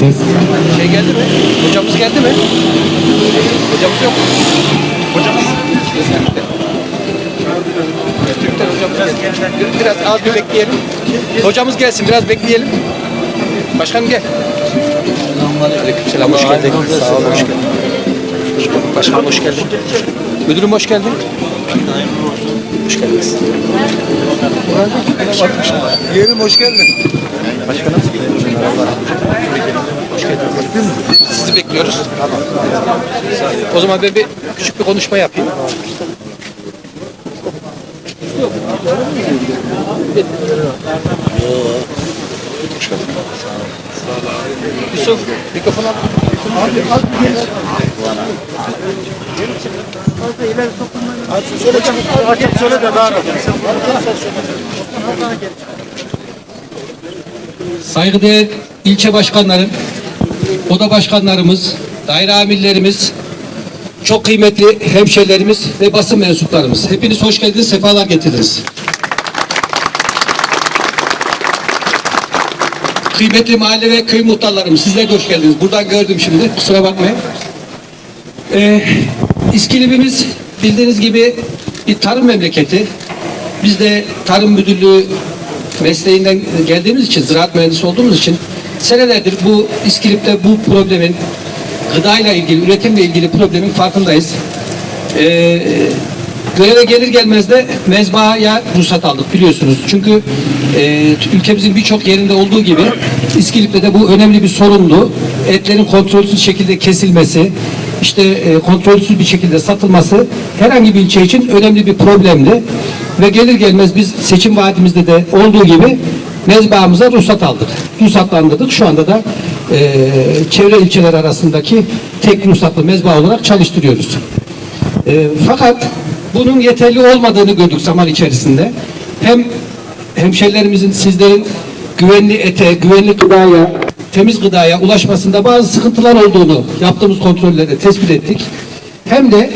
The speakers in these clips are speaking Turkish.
Ses. Şey geldi mi? Hocamız geldi mi? Hocamız yok. Hocamız. Türkler hocamız geldi. Biraz az bir bekleyelim. Hocamız gelsin biraz bekleyelim. Başkanım gel. Aleykümselam hoş geldin. Sağ olun. Hoş geldin. Başkanım hoş geldin. Müdürüm hoş geldin. Hoş geldiniz. Yerim hoş geldin. Başkanım. Hoş geldiniz. Sizi bekliyoruz. O zaman ben bir küçük bir konuşma yapayım. Yusuf, mikrofon al. Açık söyle de daha rahat. Saygıdeğer ilçe başkanlarım, oda başkanlarımız, daire amirlerimiz, çok kıymetli hemşehrilerimiz ve basın mensuplarımız. Hepiniz hoş geldiniz, sefalar getirdiniz. Kıymetli mahalle ve köy muhtarlarım, sizler de hoş geldiniz. Buradan gördüm şimdi, kusura bakmayın. Ee, İskilip'imiz bildiğiniz gibi bir tarım memleketi. Biz de tarım müdürlüğü mesleğinden geldiğimiz için, ziraat mühendisi olduğumuz için senelerdir bu İskilip'te bu problemin gıdayla ilgili, üretimle ilgili problemin farkındayız. Ee, göreve gelir gelmez de mezbahaya ruhsat aldık biliyorsunuz. Çünkü e, ülkemizin birçok yerinde olduğu gibi İskilip'te de bu önemli bir sorundu. Etlerin kontrolsüz şekilde kesilmesi, işte e, kontrolsüz bir şekilde satılması herhangi bir ilçe için önemli bir problemdi. Ve gelir gelmez biz seçim vaadimizde de olduğu gibi mezbahımıza ruhsat aldık. Ruhsatlandırdık. Şu anda da e, çevre ilçeler arasındaki tek ruhsatlı mezba olarak çalıştırıyoruz. E, fakat bunun yeterli olmadığını gördük zaman içerisinde. Hem hemşerilerimizin, sizlerin güvenli ete, güvenli gıdaya, temiz gıdaya ulaşmasında bazı sıkıntılar olduğunu yaptığımız kontrollerde tespit ettik. Hem de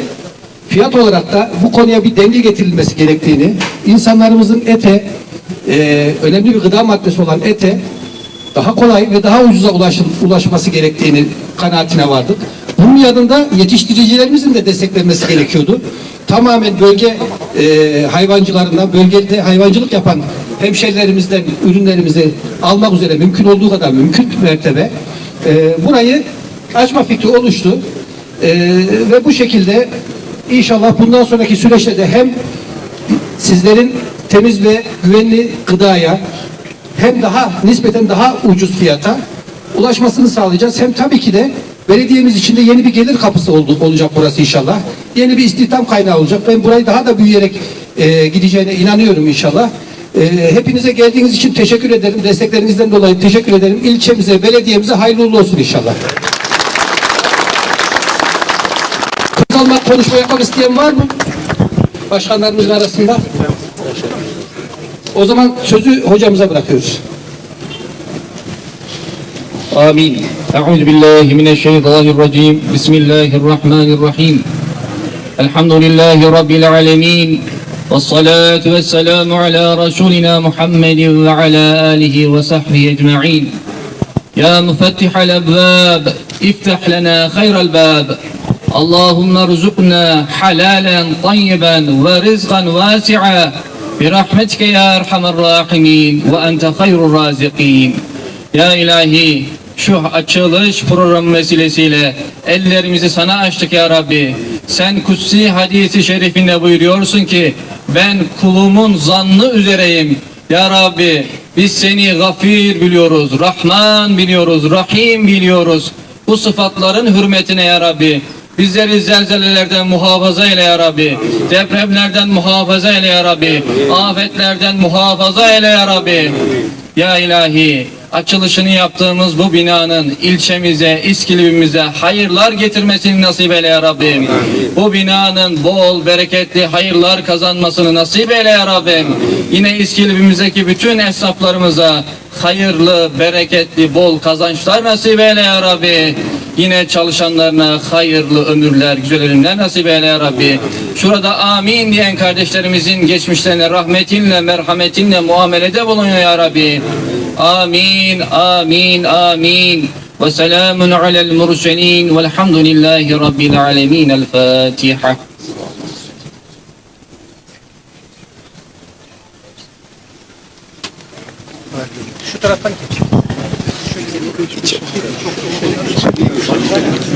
fiyat olarak da bu konuya bir denge getirilmesi gerektiğini, insanlarımızın ete, e, önemli bir gıda maddesi olan ete daha kolay ve daha ucuza ulaşın, ulaşması gerektiğini kanaatine vardık. Bunun yanında yetiştiricilerimizin de desteklenmesi gerekiyordu. Tamamen bölge e, hayvancılarından, bölgede hayvancılık yapan hemşerilerimizden ürünlerimizi almak üzere mümkün olduğu kadar mümkün mertebe e, burayı açma fikri oluştu. E, ve bu şekilde inşallah bundan sonraki süreçte de hem sizlerin temiz ve güvenli gıdaya hem daha nispeten daha ucuz fiyata ulaşmasını sağlayacağız. Hem tabii ki de belediyemiz için de yeni bir gelir kapısı oldu, olacak burası inşallah. Yeni bir istihdam kaynağı olacak. Ben burayı daha da büyüyerek e, gideceğine inanıyorum inşallah. E, hepinize geldiğiniz için teşekkür ederim. Desteklerinizden dolayı teşekkür ederim. İlçemize, belediyemize hayırlı uğurlu olsun inşallah. Söz almak, konuşma yapmak isteyen var mı? Başkanlarımızın arasında. O zaman sözü hocamıza bırakıyoruz. آمين أعوذ بالله من الشيطان الرجيم بسم الله الرحمن الرحيم الحمد لله رب العالمين والصلاة والسلام على رسولنا محمد وعلى آله وصحبه أجمعين يا مفتح الأبواب افتح لنا خير الباب اللهم ارزقنا حلالا طيبا ورزقا واسعا برحمتك يا أرحم الراحمين وأنت خير الرازقين Ya ilahi şu açılış programı vesilesiyle ellerimizi sana açtık ya Rabbi. Sen kutsi hadisi şerifinde buyuruyorsun ki ben kulumun zannı üzereyim. Ya Rabbi biz seni gafir biliyoruz, Rahman biliyoruz, Rahim biliyoruz. Bu sıfatların hürmetine ya Rabbi. Bizleri zelzelelerden muhafaza eyle ya Rabbi. Depremlerden muhafaza eyle ya Rabbi. Afetlerden muhafaza eyle ya Rabbi. Ya ilahi açılışını yaptığımız bu binanın ilçemize, İskilip'imize hayırlar getirmesini nasip eyle ya Rabbim. Bu binanın bol, bereketli hayırlar kazanmasını nasip eyle ya Rabbim. Yine İskilip'imizdeki bütün esnaflarımıza hayırlı, bereketli, bol kazançlar nasip eyle ya Rabbi. Yine çalışanlarına hayırlı ömürler, güzel ölümler nasip eyle ya Rabbi. Şurada amin diyen kardeşlerimizin geçmişlerine rahmetinle, merhametinle muamelede bulunuyor ya Rabbi. Amin, amin, amin. Ve selamun alel murselin velhamdülillahi rabbil alemin. El Fatiha. Şu taraftan geç.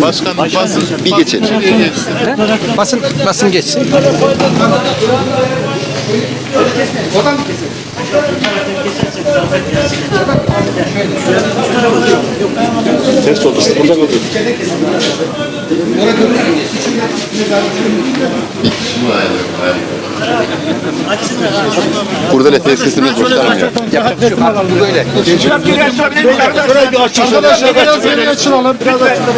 Başkanım basın bir geçelim. Basın, basın geçsin. Ses oldu. Buradan oluyor. Burada da tesisimiz boşlanmıyor. Bu böyle. Arkadaşlar biraz geri açılalım. Biraz açılalım.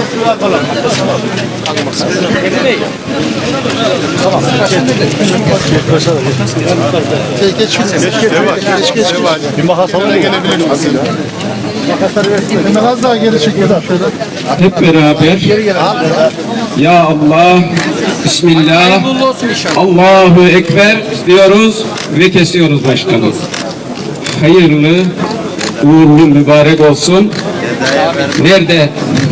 Geç geç geç geç geç geç. Bir makas alın gelebilir misin? Biraz daha geri çekiyorlar. Hep beraber Ya Allah Bismillah Allahu Ekber diyoruz ve kesiyoruz başkanım. Hayırlı, uğurlu, mübarek olsun. Nerede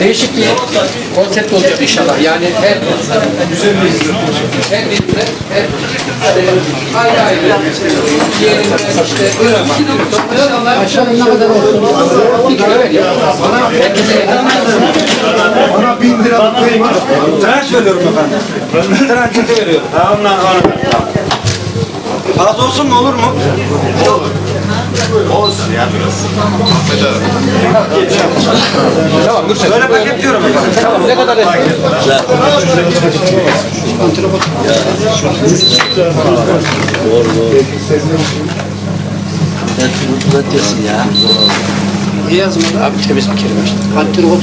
Değişik bir konsept olacak inşallah. Yani her her birinde her ayrı ayrı diğerinde işte aşağıda ne kadar olsun? Bir kilo ver ya. Herkese Bana bin lira kıyma. Tıraş veriyorum efendim. Tıraş veriyorum. Ondan sonra. Az olsun mu olur mu? Tamam Mürsel. Böyle paketliyorum efendim. Tamam ne kadar istiyorsun? İyi yazmadı. Abi temiz bir kelime işte. Antrikot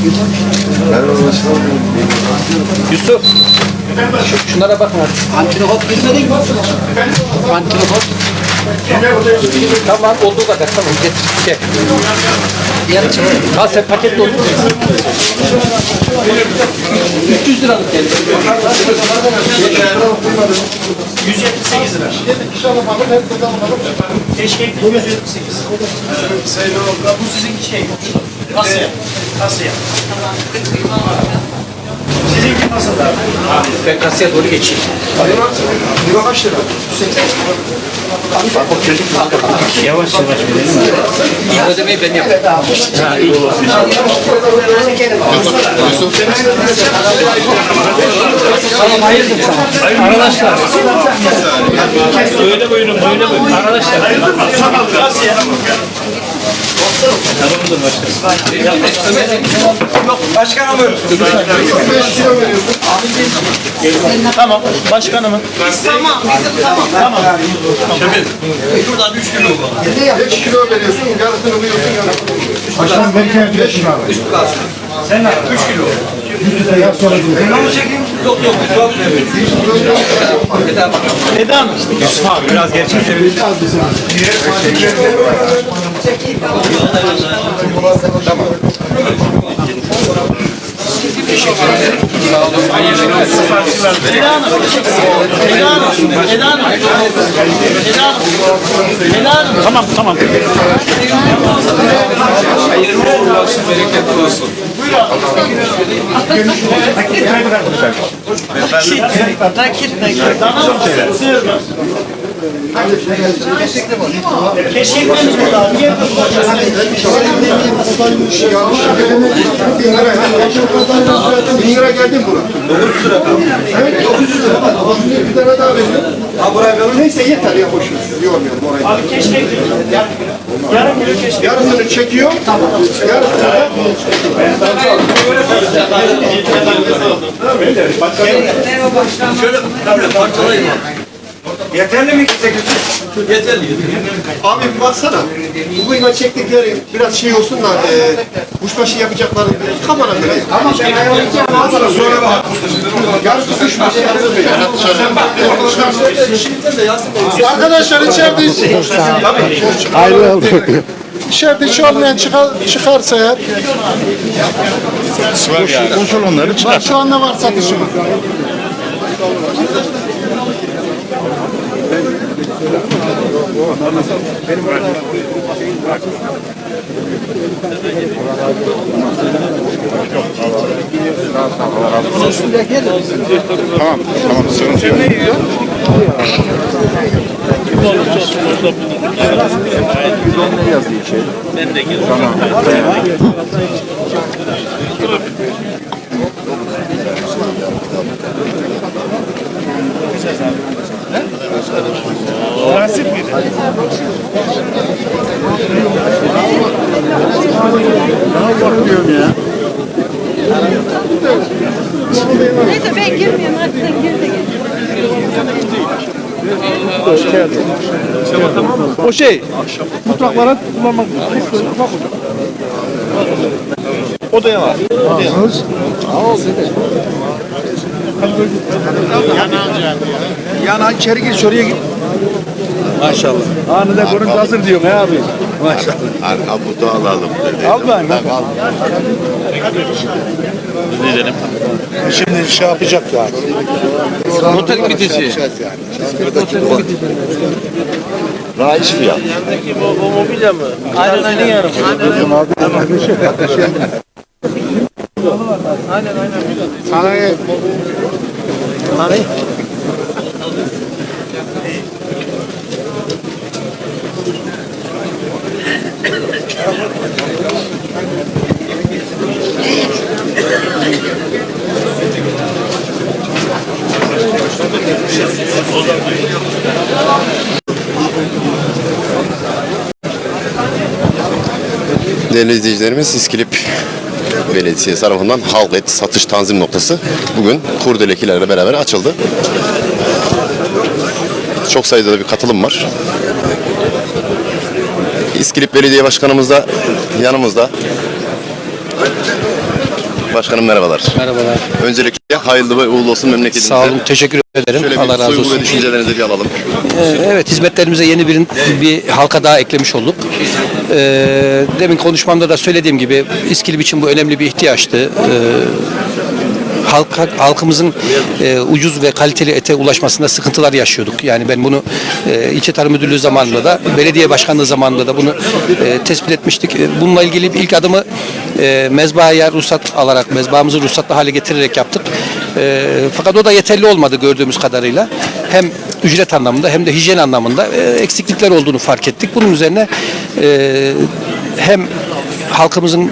Yusuf. Şu, şunlara bakın artık. Antrikot girmedin mi? Antrikot. Tamam olduğu kadar tamam getir. Gel. Yarı çıkar. Al sen paket doldur. 300 liralık geldi. 178 lira. Keşkekli 178. Bu sizinki şey. Asya. Asya. Sizinki masada abi. Ben kasaya doğru geçeyim. Euro kaç lira? Yavaş yavaş verelim mi? İlk ödemeyi ben yapayım. Arkadaşlar. Böyle buyurun, böyle buyurun. Arkadaşlar. Asya. Tamamdır başkanım. Yok başkanım buyurun. Tamam başkanımın. Tamam. Tamam. Şuradan 3 kilo var. 5 kilo veriyorsun, yarısını buyursun, yarısını. Başkan verirken diyorsun abi. Sen ne 3 kilo. Ya sonra Ben onu çekeyim. Yok yok. Yok. Eda Hanım. Yusuf abi biraz geri çekebilir Eda Hanım. Eda Hanım. Eda Hanım. Eda Hanım. Eda Hanım. Tamam tamam. Nakit, nakit. Tamam. Keşkeklerimiz burada. Niye Bin lira geldi mi buna? 900 lira. Evet 900 lira. Bir tane daha veriyorum. Ha buraya verin. Neyse yeter ya boş ver. Yormayalım orayı. Abi kilo. Yarım kilo keşkek. Yarısını çekiyor. Tamam. Yarısını da Yeterli mi ki 800? Yeterli. Abi bir baksana. Bu kıyma çektikleri biraz şey olsun da e, kuşbaşı yapacakları kamera göre. Tamam ben ayarlayacağım. Sonra bak. Yarısı kuşbaşı yarısı Arkadaşlar içeride olsun. İçeride hiç olmayan çıkar, çıkarsa eğer Koşul onları çıkar. Şu anda var satışı. Benim orada şeyim var. Tamam, tamam, sıkıntı yok. Biz onunla yazıyor şey. Ben de gelirim. Tamam. Güzel abi. Ne? Neyse ben girmiyorum hadi sen gir de gel. O şey, mutfaklara kullanmak Odaya var. Yana içeri gir, şuraya git. Maşallah. Anında görüntü hazır diyor he abi. Maşallah. Arka butu alalım dedi. Al ben. Şimdi şey yapacak yani. Noterin bitişi. Raiş fiyat. Aynen aynen yarım. Sana Değerli izleyicilerimiz İskilip Belediyesi tarafından halk et satış tanzim noktası bugün kurdelekilerle beraber açıldı. Çok sayıda da bir katılım var. İskilip Belediye Başkanımız da yanımızda. Başkanım merhabalar. Merhabalar. Öncelikle hayırlı ve uğurlu olsun memleketimize. Sağ olun. Teşekkür ederim. Şöyle Allah razı olsun. düşüncelerinizi bir alalım. Ee, Evet, hizmetlerimize yeni bir, bir halka daha eklemiş olduk. Ee, demin konuşmamda da söylediğim gibi İskilip için bu önemli bir ihtiyaçtı. Ee, halk, halkımızın e, ucuz ve kaliteli ete ulaşmasında sıkıntılar yaşıyorduk. Yani ben bunu e, ilçe tarım müdürlüğü zamanında da belediye başkanlığı zamanında da bunu e, tespit etmiştik. E, Bununla ilgili ilk adımı e, mezbahaya ruhsat alarak, mezbahamızı ruhsatlı hale getirerek yaptık. E, fakat o da yeterli olmadı gördüğümüz kadarıyla. Hem ücret anlamında hem de hijyen anlamında e, eksiklikler olduğunu fark ettik. Bunun üzerine e, hem halkımızın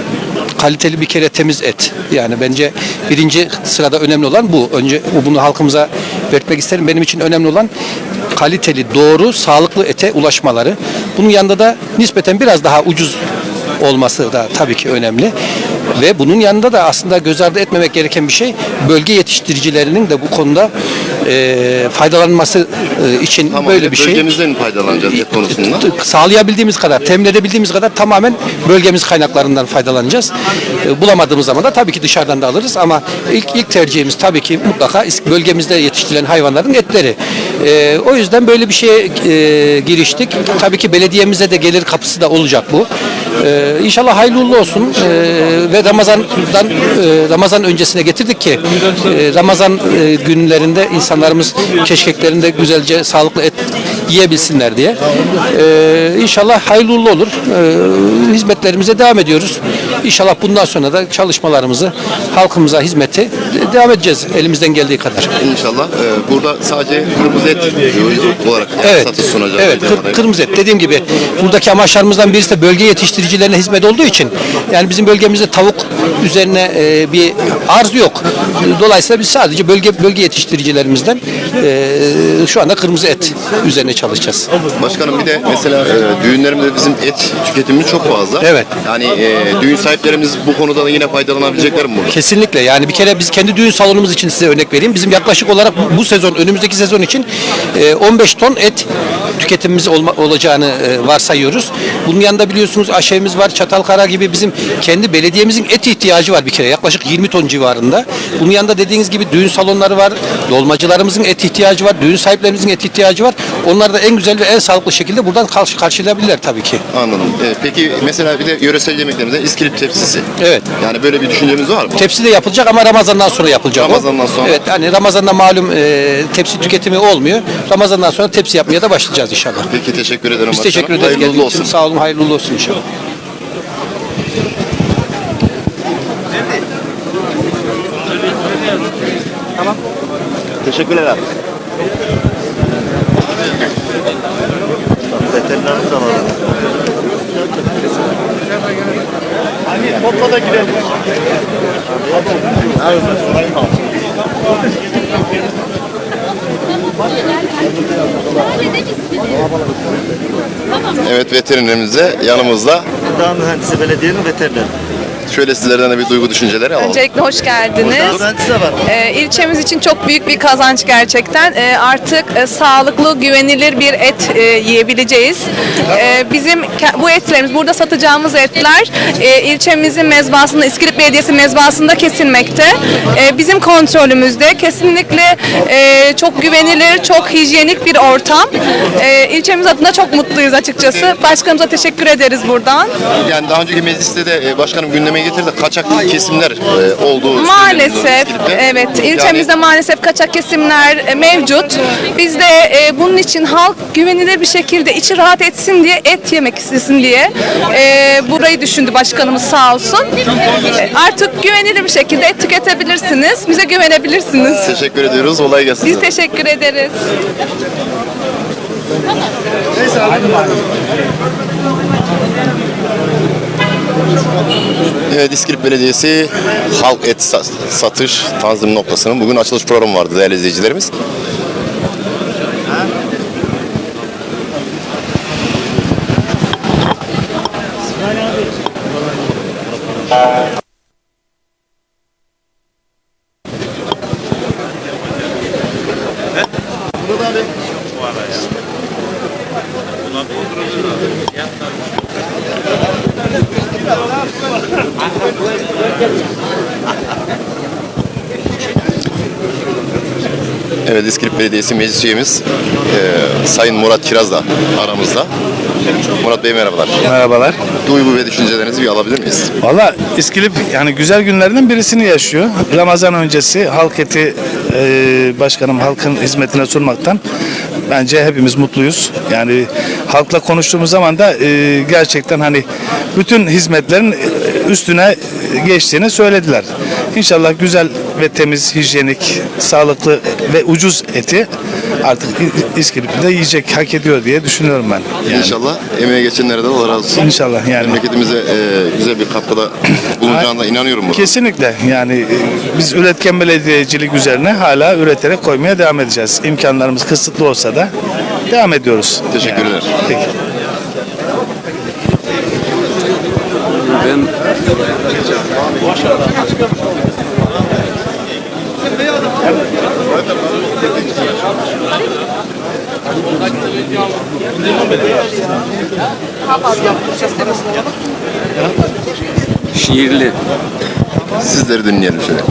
kaliteli bir kere temiz et. Yani bence birinci sırada önemli olan bu. Önce bunu halkımıza belirtmek isterim. Benim için önemli olan kaliteli, doğru, sağlıklı ete ulaşmaları. Bunun yanında da nispeten biraz daha ucuz olması da tabii ki önemli. Ve bunun yanında da aslında göz ardı etmemek gereken bir şey bölge yetiştiricilerinin de bu konuda e, faydalanması e, için Tamam, böyle bir şey Bölgemizden faydalanacağız et konusunda. sağlayabildiğimiz kadar, temin edebildiğimiz kadar tamamen bölgemiz kaynaklarından faydalanacağız. E, Bulamadığımız zaman da tabii ki dışarıdan da alırız ama ilk ilk tercihimiz tabii ki mutlaka is- bölgemizde yetiştirilen hayvanların etleri. E, o yüzden böyle bir şeye e, giriştik. Tabii ki belediyemize de gelir kapısı da olacak bu. E, inşallah hayırlı uğurlu olsun E, ve Ramazan'dan e, Ramazan öncesine getirdik ki e, Ramazan e, günlerinde insanlarımız keşkeklerinde güzelce sağlıklı et yiyebilsinler diye. E, inşallah hayırlı uğurlu olur. E, hizmetlerimize devam ediyoruz. İnşallah bundan sonra da çalışmalarımızı halkımıza hizmeti de- devam edeceğiz elimizden geldiği kadar. İnşallah. Ee, burada sadece kırmızı et olarak Evet. satış sunacağız. Evet, kır- kırmızı et. Dediğim gibi buradaki amaçlarımızdan birisi de bölge yetiştiricilerine hizmet olduğu için yani bizim bölgemizde tavuk üzerine e, bir arz yok. Dolayısıyla biz sadece bölge bölge yetiştiricilerimizden e, şu anda kırmızı et üzerine çalışacağız. Başkanım bir de mesela e, düğünlerimizde bizim et tüketimimiz çok fazla. Evet. Yani e, düğün sahiplerimiz bu konuda da yine faydalanabilecekler mi burada? Kesinlikle yani bir kere biz kendi düğün salonumuz için size örnek vereyim. Bizim yaklaşık olarak bu- bu sezon önümüzdeki sezon için e, 15 ton et tüketimimiz olma, olacağını e, varsayıyoruz. Bunun yanında biliyorsunuz aşevimiz var, Çatalkara gibi bizim kendi belediyemizin et ihtiyacı var bir kere yaklaşık 20 ton civarında. Bunun yanında dediğiniz gibi düğün salonları var, dolmacılarımızın et ihtiyacı var, düğün sahiplerimizin et ihtiyacı var. Onlar da en güzel ve en sağlıklı şekilde buradan karşı, karşılayabilirler tabii ki. Anladım. E, peki mesela bir de yöresel yemeklerimizde iskilip tepsisi. Evet. Yani böyle bir düşüncemiz var mı? Tepsi de yapılacak ama Ramazan'dan sonra yapılacak. Ramazan'dan sonra. Evet hani Ramazan'da malum e, tepsi tüketimi olmuyor. Ramazan'dan sonra tepsi yapmaya da başlayacağız inşallah. Peki teşekkür ederim. Biz teşekkür ederiz. Hayırlı olsun. Sağ olun, hayırlı olsun inşallah. Teşekkürler abi. Veterinerimiz alalım. Topla da girelim. Evet veterinerimiz de yanımızda. Gıda mühendisi belediyenin veterineri. Şöyle sizlerden de bir duygu düşünceleri alalım. Öncelikle hoş geldiniz. Ee, ilçemiz için çok büyük bir kazanç gerçekten. Ee, artık e, sağlıklı, güvenilir bir et e, yiyebileceğiz. Ee, bizim ke- bu etlerimiz, burada satacağımız etler e, ilçemizin mezbasında, İskilip Belediyesi mezbasında kesilmekte. E, bizim kontrolümüzde kesinlikle e, çok güvenilir, çok hijyenik bir ortam. E, ilçemiz adına çok mutluyuz açıkçası. Başkanımıza teşekkür ederiz buradan. Yani daha önceki mecliste de e, başkanım gündeme getirdi kaçak kesimler e, olduğu Maalesef evet ilçemizde Yani maalesef kaçak kesimler e, mevcut. Biz de e, bunun için halk güvenilir bir şekilde içi rahat etsin diye et yemek istesin diye e, burayı düşündü başkanımız sağ olsun. E, artık güvenilir bir şekilde et tüketebilirsiniz. Bize güvenebilirsiniz. teşekkür ediyoruz. Kolay gelsin. Biz teşekkür ederiz. Evet İskilip Belediyesi halk et sa- satış tanzim noktasının bugün açılış programı vardı değerli izleyicilerimiz. Evet İskilip Belediyesi meclis üyemiz e, Sayın Murat Kiraz da aramızda. Murat Bey merhabalar. Merhabalar. Duygu ve düşüncelerinizi bir alabilir miyiz? Valla İskilip yani güzel günlerden birisini yaşıyor. Ramazan öncesi halk eti e, başkanım halkın hizmetine sunmaktan bence hepimiz mutluyuz. Yani halkla konuştuğumuz zaman da e, gerçekten hani bütün hizmetlerin üstüne geçtiğini söylediler. İnşallah güzel ve temiz, hijyenik, sağlıklı ve ucuz eti artık İskilip'te yiyecek, hak ediyor diye düşünüyorum ben. Yani. İnşallah emeğe geçenlere de Allah razı olsun. İnşallah yani. Memleketimize e, güzel bir katkıda bulunacağına inanıyorum buna. Kesinlikle yani e, biz üretken belediyecilik üzerine hala üreterek koymaya devam edeceğiz. İmkanlarımız kısıtlı olsa da devam ediyoruz. Teşekkürler. Peki. Şiirli. Sizleri dinleyelim şöyle.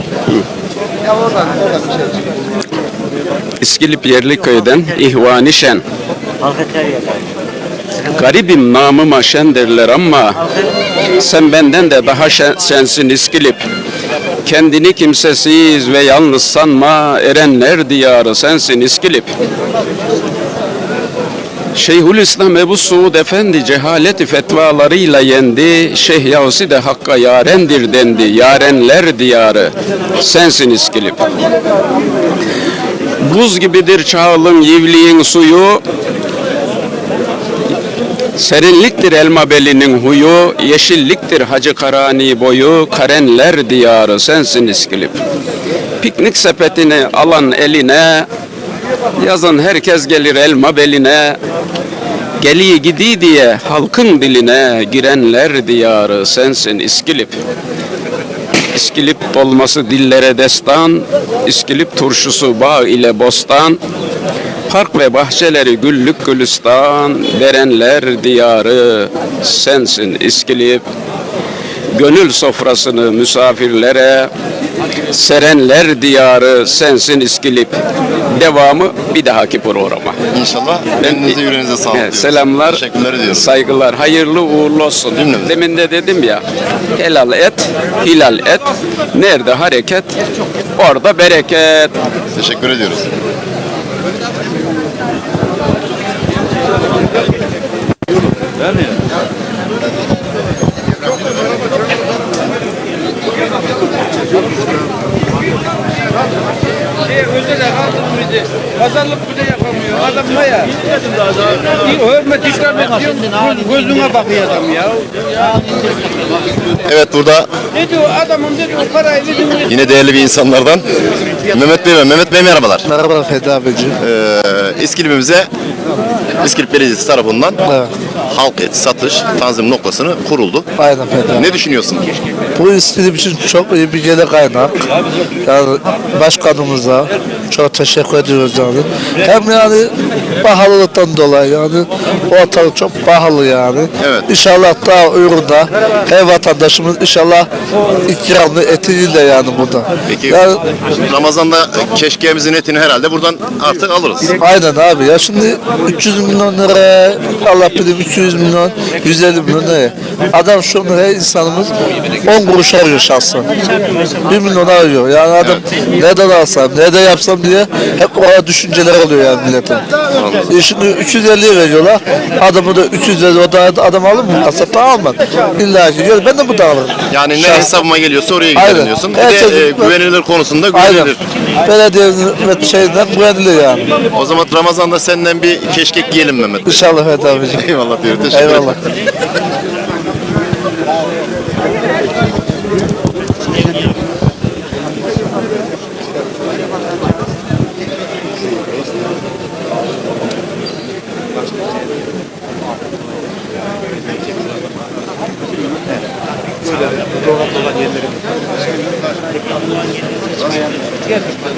İskilip Yerliköy'den İhvani Şen. Garibim namıma şen derler ama sen benden de daha şen, sensin İskilip. Kendini kimsesiz ve yalnız sanma erenler diyarı sensin İskilip. Şeyhülislam Ebu Suud Efendi cehaleti fetvalarıyla yendi. Şeyh Yavsi de hakka yarendir dendi. Yarenler diyarı sensin İskilip. Buz gibidir çağılın yivliğin suyu. Serinliktir elma belinin huyu, yeşilliktir hacı karani boyu, karenler diyarı sensin İskilip. Piknik sepetini alan eline, yazın herkes gelir elma beline, Geliyi gidi diye halkın diline girenler diyarı sensin İskilip. İskilip dolması dillere destan, İskilip turşusu bağ ile bostan, Park ve bahçeleri güllük gülistan, verenler diyarı sensin İskilip. Gönül sofrasını misafirlere, serenler diyarı sensin İskilip. Devamı bir dahaki programa. İnşallah. Elinize yüreğinize sağlık. Evet, selamlar, Teşekkürler saygılar, hayırlı uğurlu olsun. Demin de dedim ya, helal et, hilal et, nerede hareket, orada bereket. Teşekkür ediyoruz. Şey özel kaldırmıyordu. Pazarlık bile yapamıyor. Adam ne ya? Hürmet ediyor. Gözüne bakıyor adam ya. Evet burada Ne diyor adamın dedi o parayı dedi. yine değerli bir insanlardan Mehmet Bey. Mehmet Bey merhabalar. Merhabalar Feda abicim. Ee, İskilip'imize İskilip Belediyesi tarafından halk et satış tanzim noktasını kuruldu. Aynen Feda. Ne düşünüyorsun? Bu İskilip için çok iyi bir gelir kaynak. Yani başkanımıza çok teşekkür ediyoruz yani. Hem yani pahalılıktan dolayı yani ortalık çok pahalı yani. Evet. İnşallah daha uygunda her vatandaşımız inşallah ikramlı etiyle yani burada. Peki Yani, Ramazan'da keşkeğimizin etini herhalde buradan artık alırız. aynen abi ya şimdi 300 milyon lira Allah bilir 300 milyon 150 milyon lira. Adam şu her insanımız 10 kuruş arıyor şahsen. 1 milyon arıyor. Yani adam nereden alsam, nerede yapsam diye hep o düşünceler oluyor yani milletin. E şimdi 350 veriyorlar. Adamı da 300 lira o da adam alır mı? Kasapta almaz. İlla ki diyor ben de bu da alırım. Yani ne Şahsen. hesabıma geliyorsa oraya giderim Aynen. diyorsun. Bir Herkes- de e, güvenilir konusunda Aynen. güvenilir. Belediyenin ve şeyden güvenilir yani. O zaman Ramazan'da senden bir keşkek yiyelim Mehmet. İnşallah evet abicim. Eyvallah diyorum. Teşekkür ederim. Eyvallah.